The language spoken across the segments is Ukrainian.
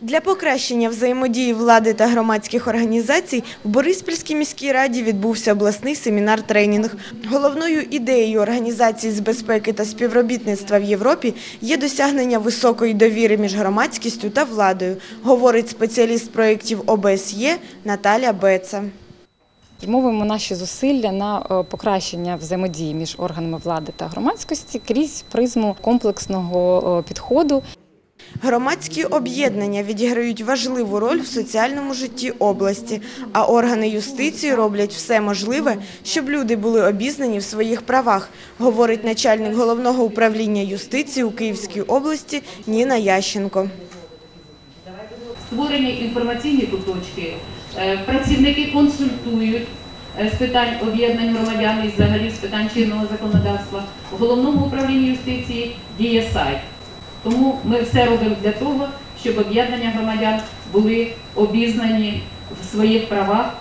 Для покращення взаємодії влади та громадських організацій в Бориспільській міській раді відбувся обласний семінар-тренінг. Головною ідеєю організації з безпеки та співробітництва в Європі є досягнення високої довіри між громадськістю та владою, говорить спеціаліст проєктів ОБСЄ Наталя Беца. Спрямовуємо наші зусилля на е, покращення взаємодії між органами влади та громадськості крізь призму комплексного е, підходу. Громадські об'єднання відіграють важливу роль в соціальному житті області, а органи юстиції роблять все можливе, щоб люди були обізнані в своїх правах, говорить начальник головного управління юстиції у Київській області Ніна Ященко. створені інформаційні куточки, е, працівники консультують е, з питань об'єднань громадян і взагалі з питань чинного законодавства. В головному управлінні юстиції діє сайт. Тому ми все робимо для того, щоб об'єднання громадян були обізнані в своїх правах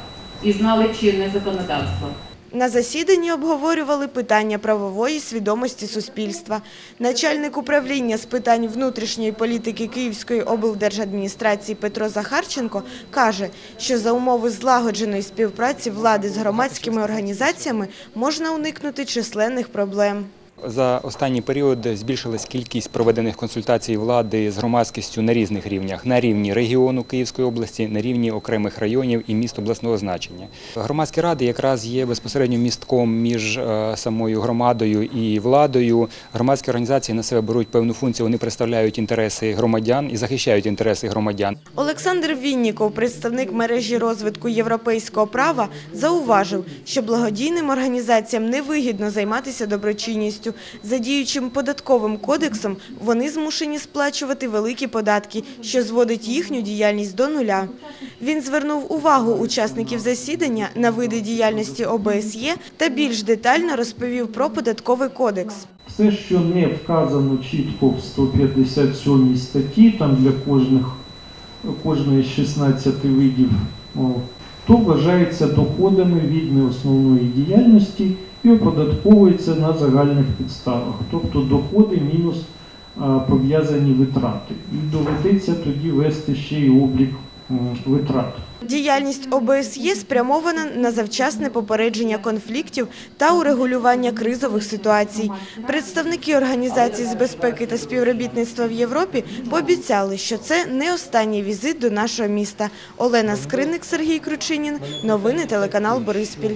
і знали чинне законодавство. На засіданні обговорювали питання правової свідомості суспільства. Начальник управління з питань внутрішньої політики Київської облдержадміністрації Петро Захарченко каже, що за умови злагодженої співпраці влади з громадськими організаціями можна уникнути численних проблем. За останній період збільшилась кількість проведених консультацій влади з громадськістю на різних рівнях: на рівні регіону Київської області, на рівні окремих районів і міст обласного значення. Громадські ради якраз є безпосередньо містком між е, самою громадою і владою. Громадські організації на себе беруть певну функцію. Вони представляють інтереси громадян і захищають інтереси громадян. Олександр Вінніков, представник мережі розвитку європейського права, зауважив, що благодійним організаціям невигідно займатися доброчинністю. За діючим податковим кодексом вони змушені сплачувати великі податки, що зводить їхню діяльність до нуля. Він звернув увагу учасників засідання на види діяльності ОБСЄ та більш детально розповів про податковий кодекс. Все, що не вказано чітко в 157 статті, там для кожних, кожної з 16 видів, то вважається доходами від неосновної діяльності і оподатковується на загальних підставах, тобто доходи мінус пов'язані витрати. І доведеться тоді вести ще й облік витрат. Діяльність ОБСЄ спрямована на завчасне попередження конфліктів та урегулювання кризових ситуацій. Представники Організації з безпеки та співробітництва в Європі пообіцяли, що це не останній візит до нашого міста. Олена Скриник, Сергій Кручинін. Новини телеканал Бориспіль.